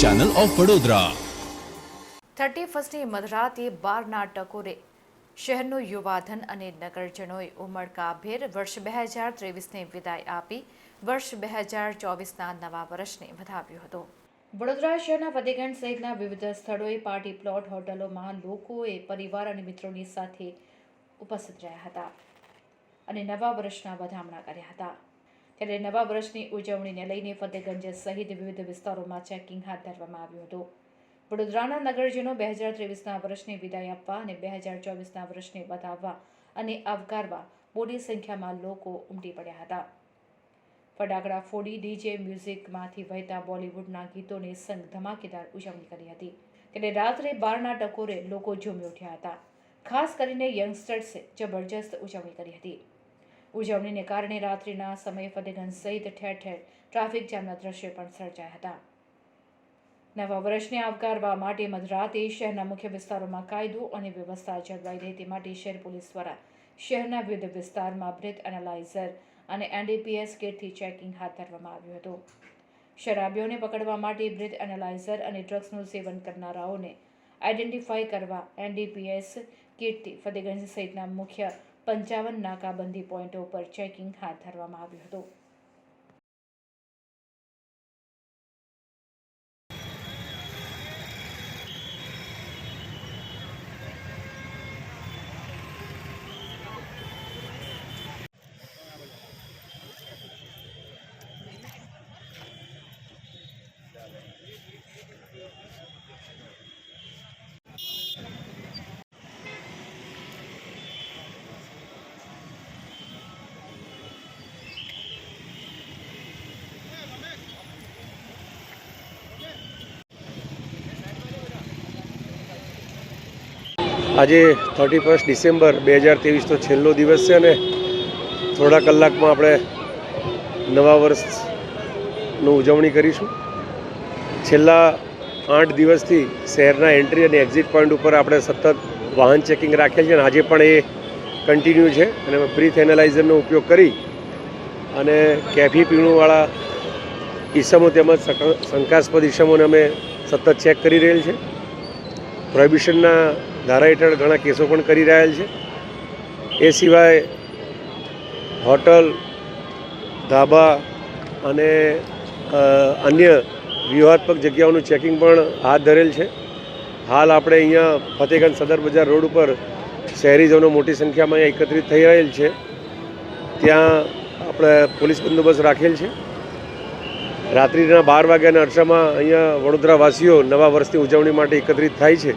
Channel of Vadodara thirty ફર્સ્ટની મધરાતે બારના ટકોરે શહેરનું યુવાધન અને નગરજનોએ ઉમળકાભેર વર્ષ બે હજાર ત્રેવીસને વિદાય આપી, વર્ષ બે હજાર ચોવીસના નવા વર્ષને વધાવ્યો હતો. વડોદરા શહેરના ફતેગંજ સહિતના વિવિધ સ્થળોએ પાર્ટી પ્લોટ હોટલોમાં લોકોએ, પરિવાર અને મિત્રોની સાથે ઉપસ્થિત રહ્યા હતા અને નવા વર્ષના વધામણા કર્યા હતા. ત્યારે નવા વર્ષની ઉજવણીને લઈને ફતેગંજ સહિત વિવિધ વિસ્તારોમાં ચેકિંગ હાથ ધરવામાં આવ્યું હતું. વડોદરાના નગરજનો બે હજાર ત્રેવીસના વર્ષની વિદાય આપવા અને બે હજાર ચોવીસના વર્ષને વધાવવા અને આવકારવા મોટી સંખ્યામાં લોકો ઉમટી પડ્યા હતા. ફટાકડા ફોડી ડીજે મ્યુઝિકમાંથી વહેતા બોલિવૂડના ગીતોને સંગ ધમાકેદાર ઉજવણી કરી હતી. ત્યારે રાત્રે બારના ટકોરે લોકો ઝૂમી ઉઠ્યા હતા. ખાસ કરીને યંગસ્ટર્સે જબરજસ્ત ઉજવણી કરી હતી. ઉજવણીને કારણે રાત્રિના સમયે ફતેગંજ સહિત ઠેર ઠેર ટ્રાફિક જામના દ્રશ્યો પણ સર્જાયા હતા. નવા વર્ષને આવકારવા માટે મધરાતે શહેરના મુખ્ય વિસ્તારોમાં કાયદો અને વ્યવસ્થા જળવાઈ રહે તે માટે શહેર પોલીસ દ્વારા શહેરના વિવિધ વિસ્તારમાં બ્રેથ એનાલાઇઝર અને એનડીપીએસ કિટથી ચેકિંગ હાથ ધરવામાં આવ્યું હતું. શરાબીઓને પકડવા માટે બ્રેથ એનાલાઇઝર અને ડ્રગ્સનું સેવન કરનારાઓને આઈડેન્ટિફાઈ કરવા એનડીપીએસ કિટથી ફતેગંજ સહિતના મુખ્ય પંચાવન નાકાબંધી પોઈન્ટો પર ચેકિંગ હાથ ધરવામાં આવ્યું હતું. આજે થર્ટી ફર્સ્ટ ડિસેમ્બર બે હજાર ત્રેવીસનો છેલ્લો દિવસ છે અને થોડા કલાકમાં આપણે નવા વર્ષનું ઉજવણી કરીશું. છેલ્લા આઠ દિવસથી શહેરના એન્ટ્રી અને એક્ઝિટ પોઈન્ટ ઉપર આપણે સતત વાહન ચેકિંગ રાખેલ છે અને આજે પણ એ કન્ટિન્યુ છે અને બ્રીથ એનાલાઇઝરનો ઉપયોગ કરી અને કેફી પીણુંવાળા ઈસમો તેમજ શંકાસ્પદ ઈસમોને અમે સતત ચેક કરી રહેલ છે. પ્રોહિબિશનના ધારા હેઠળ ઘણા કેસો પણ કરી રહ્યા છે. એ સિવાય હોટલ, ધાબા અને અન્ય વ્યૂહાત્મક જગ્યાઓનું ચેકિંગ પણ હાથ ધરેલ છે. હાલ આપણે અહીંયા ફતેગંજ સદર બજાર રોડ ઉપર શહેરીજનો મોટી સંખ્યામાં અહીંયા એકત્રિત થઈ રહેલ છે. ત્યાં આપણે પોલીસ બંદોબસ્ત રાખેલ છે. રાત્રિના બાર વાગ્યાના અરસામાં અહીંયા વડોદરાવાસીઓ નવા વર્ષની ઉજવણી માટે એકત્રિત થાય છે.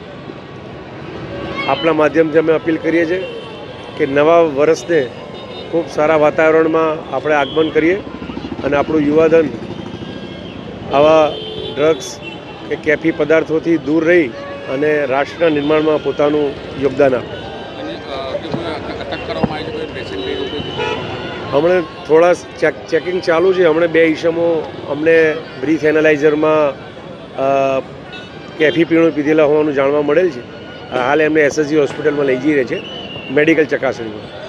આપણા માધ્યમથી અમે અપીલ કરીએ છીએ કે નવા વર્ષને ખૂબ સારા વાતાવરણમાં આપણે આગમન કરીએ અને આપણું યુવાધન આવા ડ્રગ્સ કે કેફી પદાર્થોથી દૂર રહી અને રાષ્ટ્રના નિર્માણમાં પોતાનું યોગદાન આપે. હમણાં થોડા ચેક ચેકિંગ ચાલુ છે. હમણાં બે ઈસમો અમને બ્રીથ એનાલાઇઝરમાં કેફી પીણું પીધેલા હોવાનું જાણવા મળેલ છે. હાલ એમને એસએસજી હોસ્પિટલમાં લઈ જઈ રહ્યા છે. મેડિકલ ચકાસણીમાં.